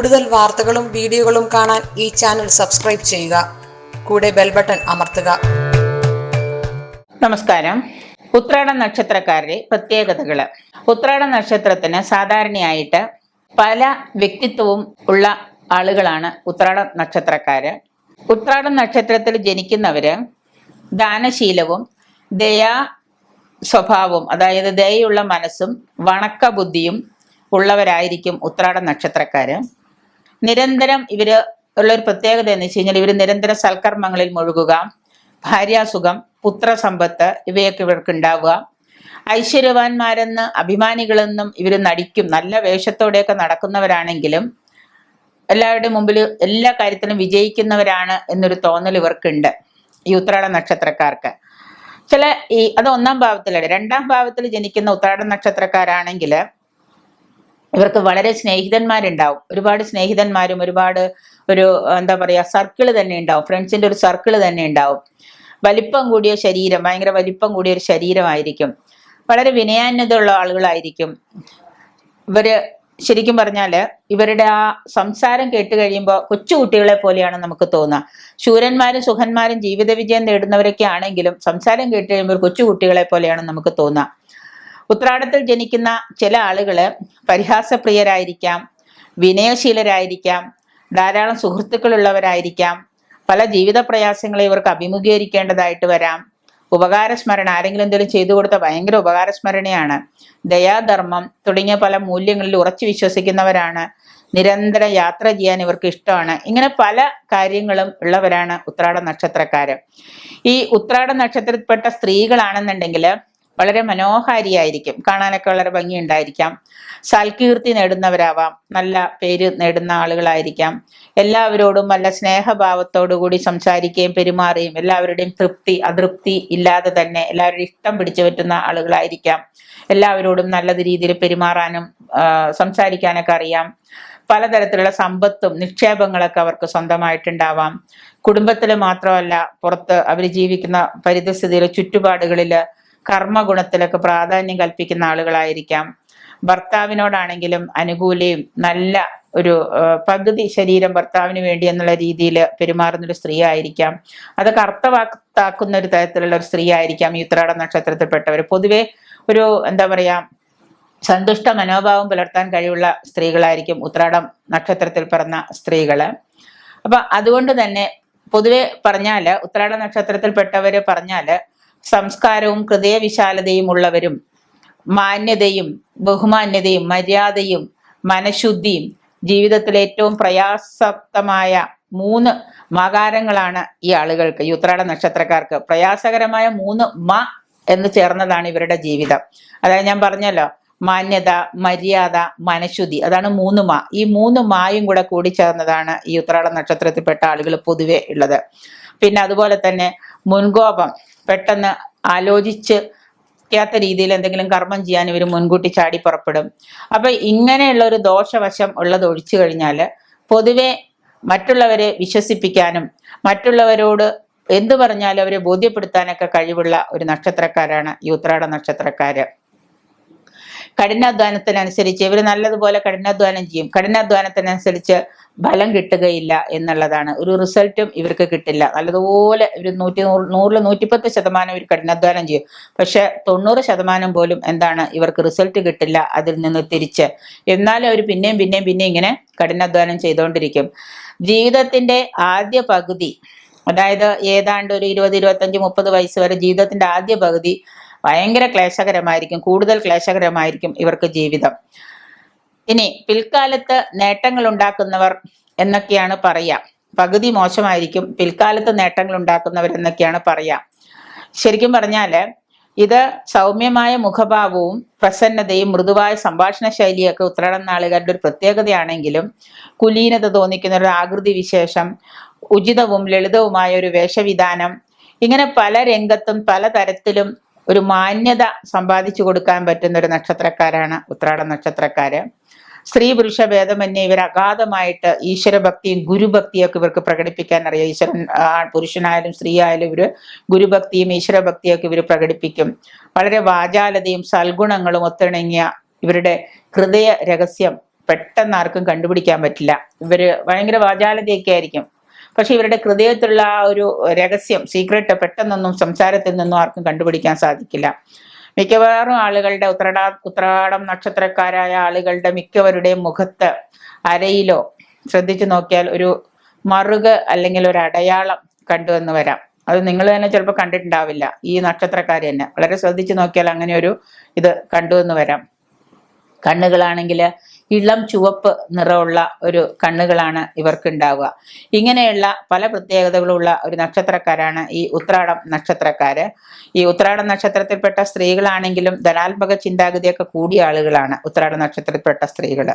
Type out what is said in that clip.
കൂടുതൽ വാർത്തകളും വീഡിയോകളും കാണാൻ ഈ ചാനൽ സബ്സ്ക്രൈബ് ചെയ്യുക. കൂടെ ബെൽ ബട്ടൺ അമർത്തുക. നമസ്കാരം. ഉത്രാട നക്ഷത്രക്കാരുടെ പ്രത്യേകതകൾ ഉത്രാട നക്ഷത്രത്തിന് സാധാരണയായിട്ട് പല വ്യക്തിത്വവും ഉള്ള ആളുകളാണ് ഉത്രാട നക്ഷത്രക്കാര്. ഉത്രാട നക്ഷത്രത്തിൽ ജനിക്കുന്നവര് ദാനശീലവും ദയാ സ്വഭാവവും അതായത് ദയുള്ള മനസ്സും വണക്ക ബുദ്ധിയും ഉള്ളവരായിരിക്കും ഉത്രാട നക്ഷത്രക്കാര്. നിരന്തരം ഇവർ ഉള്ള ഒരു പ്രത്യേകത എന്ന് വെച്ച് കഴിഞ്ഞാൽ ഇവർ നിരന്തരം സൽക്കർമ്മങ്ങളിൽ മുഴുകുക ഭാര്യാസുഖം പുത്രസമ്പത്ത് ഇവയൊക്കെ ഇവർക്ക് ഉണ്ടാവുക. ഐശ്വര്യവാന്മാരെന്ന് അഭിമാനികളെന്നും ഇവർ നടിക്കും. നല്ല വേഷത്തോടെയൊക്കെ നടക്കുന്നവരാണെങ്കിലും എല്ലാവരുടെയും മുമ്പിൽ എല്ലാ കാര്യത്തിലും വിജയിക്കുന്നവരാണ് എന്നൊരു തോന്നൽ ഇവർക്കുണ്ട് ഈ ഉത്രാട നക്ഷത്രക്കാർക്ക്. ചില ഈ അത് ഒന്നാം ഭാവത്തിലാണ് രണ്ടാം ഭാവത്തിൽ ജനിക്കുന്ന ഉത്രാട നക്ഷത്രക്കാരാണെങ്കിൽ ഇവർക്ക് വളരെ സ്നേഹിതന്മാരുണ്ടാവും. ഒരുപാട് സ്നേഹിതന്മാരും ഒരുപാട് ഒരു എന്താ പറയാ സർക്കിൾ തന്നെ ഉണ്ടാവും. ഫ്രണ്ട്സിന്റെ ഒരു സർക്കിൾ തന്നെ ഉണ്ടാവും. വലിപ്പം കൂടിയ ശരീരം ഭയങ്കര വലിപ്പം കൂടിയ ഒരു ശരീരമായിരിക്കും. വളരെ വിനയാന്യതയുള്ള ആളുകളായിരിക്കും. ഇവർ ശരിക്കും പറഞ്ഞാൽ ഇവരുടെ ആ സംസാരം കേട്ട് കഴിയുമ്പോൾ കൊച്ചുകുട്ടികളെ പോലെയാണ് നമുക്ക് തോന്നുക ശൂരന്മാരും സുഖന്മാരും ജീവിത വിജയം നേടുന്നവരൊക്കെ ആണെങ്കിലും സംസാരം കേട്ട് കഴിയുമ്പോൾ കൊച്ചുകുട്ടികളെ പോലെയാണ് നമുക്ക് തോന്നുക ഉത്രാടത്തിൽ ജനിക്കുന്ന ചില ആളുകൾ പരിഹാസപ്രിയരായിരിക്കാം വിനയശീലരായിരിക്കാം ധാരാളം സുഹൃത്തുക്കളുള്ളവരായിരിക്കാം. പല ജീവിത പ്രയാസങ്ങളെ ഇവർക്ക് അഭിമുഖീകരിക്കേണ്ടതായിട്ട് വരാം. ഉപകാരസ്മരണ ആരെങ്കിലും എന്തെങ്കിലും ചെയ്തു കൊടുത്ത ഭയങ്കര ഉപകാരസ്മരണയാണ്. ദയാധർമ്മം തുടങ്ങിയ പല മൂല്യങ്ങളിൽ ഉറച്ചു വിശ്വസിക്കുന്നവരാണ്. നിരന്തരം യാത്ര ചെയ്യാൻ ഇവർക്ക് ഇഷ്ടമാണ്. ഇങ്ങനെ പല കാര്യങ്ങളും ഉള്ളവരാണ് ഉത്രാട നക്ഷത്രക്കാർ ഈ ഉത്രാട നക്ഷത്രപ്പെട്ട സ്ത്രീകളാണെന്നുണ്ടെങ്കിൽ വളരെ മനോഹാരിയായിരിക്കും. കാണാനൊക്കെ വളരെ ഭംഗിയുണ്ടായിരിക്കാം. സൽകീർത്തി നേടുന്നവരാവാം. നല്ല പേര് നേടുന്ന ആളുകളായിരിക്കാം. എല്ലാവരോടും നല്ല സ്നേഹഭാവത്തോടു കൂടി സംസാരിക്കുകയും പെരുമാറുകയും എല്ലാവരുടെയും തൃപ്തി അതൃപ്തി ഇല്ലാതെ തന്നെ എല്ലാവരുടെയും ഇഷ്ടം പിടിച്ചു പറ്റുന്ന ആളുകളായിരിക്കാം. എല്ലാവരോടും നല്ല രീതിയിൽ പെരുമാറാനും സംസാരിക്കാനൊക്കെ അറിയാം. പലതരത്തിലുള്ള സമ്പത്തും നിക്ഷേപങ്ങളൊക്കെ അവർക്ക് സ്വന്തമായിട്ടുണ്ടാവാം. കുടുംബത്തിൽ മാത്രമല്ല പുറത്ത് അവർ ജീവിക്കുന്ന പരിതസ്ഥിതിയിൽ ചുറ്റുപാടുകളിൽ കർമ്മഗുണത്തിലൊക്കെ പ്രാധാന്യം കൽപ്പിക്കുന്ന ആളുകളായിരിക്കാം. ഭർത്താവിനോടാണെങ്കിലും അനുകൂലയും നല്ല ഒരു പകുതി ശരീരം ഭർത്താവിന് വേണ്ടി എന്നുള്ള രീതിയിൽ പെരുമാറുന്ന ഒരു സ്ത്രീ ആയിരിക്കാം അതൊക്കെ അർത്ഥവാക്താക്കുന്ന ഒരു തരത്തിലുള്ള ഒരു സ്ത്രീ ആയിരിക്കാം ഈ ഉത്രാട നക്ഷത്രത്തിൽപ്പെട്ടവർ പൊതുവെ ഒരു എന്താ പറയാ സന്തുഷ്ട മനോഭാവം പുലർത്താൻ കഴിവുള്ള സ്ത്രീകളായിരിക്കും ഉത്രാടം നക്ഷത്രത്തിൽ പിറന്ന സ്ത്രീകൾ. അപ്പൊ അതുകൊണ്ട് തന്നെ പൊതുവെ പറഞ്ഞാൽ ഉത്രാട നക്ഷത്രത്തിൽപ്പെട്ടവര് പറഞ്ഞാൽ സംസ്കാരവും ഹൃദയവിശാലതയും ഉള്ളവരും മാന്യതയും ബഹുമാന്യതയും മര്യാദയും മനഃശുദ്ധിയും ജീവിതത്തിൽ ഏറ്റവും പ്രയാസപ്തമായ മൂന്ന് മകാരങ്ങളാണ് ഈ ആളുകൾക്ക് ഈ ഉത്രാട നക്ഷത്രക്കാർക്ക്. പ്രയാസകരമായ മൂന്ന് മ എന്ന് ചേർന്നതാണ് ഇവരുടെ ജീവിതം. അതായത് ഞാൻ പറഞ്ഞല്ലോ മാന്യത മര്യാദ മനഃശുദ്ധി അതാണ് മൂന്ന് മാ. ഈ മൂന്ന് മായും കൂടെ കൂടി ചേർന്നതാണ് ഈ ഉത്രാട നക്ഷത്രത്തിൽപ്പെട്ട ആളുകൾ പൊതുവെ ഉള്ളത്. പിന്നെ അതുപോലെ തന്നെ മുൻകോപം. പെട്ടെന്ന് ആലോചിച്ച് ാത്ത രീതിയിൽ എന്തെങ്കിലും കർമ്മം ചെയ്യാൻ ഇവർ മുൻകൂട്ടി ചാടി പുറപ്പെടും. അപ്പൊ ഇങ്ങനെയുള്ള ഒരു ദോഷവശം ഉള്ളത് ഒഴിച്ചു കഴിഞ്ഞാൽ പൊതുവെ മറ്റുള്ളവരെ വിശ്വസിപ്പിക്കാനും മറ്റുള്ളവരോട് എന്തു പറഞ്ഞാലും അവരെ ബോധ്യപ്പെടുത്താനൊക്കെ കഴിവുള്ള ഒരു നക്ഷത്രക്കാരാണ് ഈ ഉത്രാട നക്ഷത്രക്കാര് കഠിനാധ്വാനത്തിനനുസരിച്ച് ഇവർ നല്ലതുപോലെ കഠിനാധ്വാനം ചെയ്യും. കഠിനാധ്വാനത്തിനനുസരിച്ച് ഫലം കിട്ടുകയില്ല എന്നുള്ളതാണ്. ഒരു റിസൾട്ടും ഇവർക്ക് കിട്ടില്ല. നല്ലതുപോലെ ഇവർ നൂറ്റി നൂറ് നൂറിൽ നൂറ്റിപ്പത്ത് ശതമാനം ഇവർ കഠിനാധ്വാനം ചെയ്യും. പക്ഷെ തൊണ്ണൂറ് ശതമാനം പോലും എന്താണ് ഇവർക്ക് റിസൾട്ട് കിട്ടില്ല അതിൽ നിന്ന് തിരിച്ച്. എന്നാലും അവർ പിന്നെയും പിന്നെയും പിന്നെയും ഇങ്ങനെ കഠിനാധ്വാനം ചെയ്തുകൊണ്ടിരിക്കും ജീവിതത്തിന്റെ ആദ്യ പകുതി അതായത് ഏതാണ്ട് ഒരു ഇരുപത് ഇരുപത്തഞ്ച് മുപ്പത് വയസ്സ് വരെ ജീവിതത്തിന്റെ ആദ്യ പകുതി ഭയങ്കര ക്ലേശകരമായിരിക്കും കൂടുതൽ ക്ലേശകരമായിരിക്കും ഇവർക്ക് ജീവിതം. ഇനി പിൽക്കാലത്ത് നേട്ടങ്ങൾ ഉണ്ടാക്കുന്നവർ എന്നൊക്കെയാണ് പറയാ. പകുതി മോശമായിരിക്കും പിൽക്കാലത്ത് നേട്ടങ്ങൾ ഉണ്ടാക്കുന്നവർ എന്നൊക്കെയാണ് പറയാ. ശരിക്കും പറഞ്ഞാൽ ഇത് സൗമ്യമായ മുഖഭാവവും പ്രസന്നതയും മൃദുവായ സംഭാഷണ ശൈലിയൊക്കെ ഉത്രാടം നാളുകാരുടെ ഒരു പ്രത്യേകതയാണെങ്കിലും കുലീനത തോന്നിക്കുന്ന ഒരു ആകൃതി വിശേഷം ഉചിതവും ലളിതവുമായ ഒരു വേഷവിധാനം ഇങ്ങനെ പല രംഗത്തും പല തരത്തിലും ഒരു മാന്യത സമ്പാദിച്ചു കൊടുക്കാൻ പറ്റുന്ന ഒരു നക്ഷത്രക്കാരാണ് ഉത്രാട നക്ഷത്രക്കാര്. സ്ത്രീ പുരുഷ ഭേദമന്യേ ഇവർ അഗാധമായിട്ട് ഈശ്വരഭക്തിയും ഗുരുഭക്തിയും ഒക്കെ ഇവർക്ക് പ്രകടിപ്പിക്കാൻ അറിയാം. ഈശ്വരൻ പുരുഷനായാലും സ്ത്രീ ആയാലും ഇവർ ഗുരുഭക്തിയും ഈശ്വരഭക്തിയും ഒക്കെ ഇവർ പ്രകടിപ്പിക്കും. വളരെ വാചാലതയും സൽഗുണങ്ങളും ഒത്തിണങ്ങിയ ഇവരുടെ ഹൃദയ രഹസ്യം പെട്ടെന്ന് ആർക്കും കണ്ടുപിടിക്കാൻ പറ്റില്ല. ഇവർ ഭയങ്കര വാചാലതയൊക്കെ ആയിരിക്കും. പക്ഷെ ഇവരുടെ ഹൃദയത്തിലുള്ള ആ ഒരു രഹസ്യം സീക്രട്ട് പെട്ടെന്നൊന്നും സംസാരത്തിൽ നിന്നും ആർക്കും കണ്ടുപിടിക്കാൻ സാധിക്കില്ല. മിക്കവാറും ആളുകളുടെ ഉത്രാട ഉത്രാടം നക്ഷത്രക്കാരായ ആളുകളുടെ മിക്കവരുടെയും മുഖത്ത് അരയിലോ ശ്രദ്ധിച്ചു നോക്കിയാൽ ഒരു മറുക അല്ലെങ്കിൽ ഒരു അടയാളം കണ്ടുവന്ന് വരാം. അത് നിങ്ങൾ തന്നെ ചിലപ്പോൾ കണ്ടിട്ടുണ്ടാവില്ല. ഈ നക്ഷത്രക്കാർ തന്നെ. വളരെ ശ്രദ്ധിച്ചു നോക്കിയാൽ അങ്ങനെ ഒരു ഇത് കണ്ടുവന്ന് വരാം. കണ്ണുകളാണെങ്കിൽ ഇളം ചുവപ്പ് നിറമുള്ള ഒരു കണ്ണുകളാണ് ഇവർക്കുണ്ടാവുക. ഇങ്ങനെയുള്ള പല പ്രത്യേകതകളുള്ള ഒരു നക്ഷത്രക്കാരാണ് ഈ ഉത്രാടം നക്ഷത്രക്കാര്. ഈ ഉത്രാടം നക്ഷത്രത്തിൽപ്പെട്ട സ്ത്രീകളാണെങ്കിലും ധനാത്മക ചിന്താഗതിയൊക്കെ കൂടിയ ആളുകളാണ് ഉത്രാടം നക്ഷത്രത്തിൽപ്പെട്ട സ്ത്രീകൾ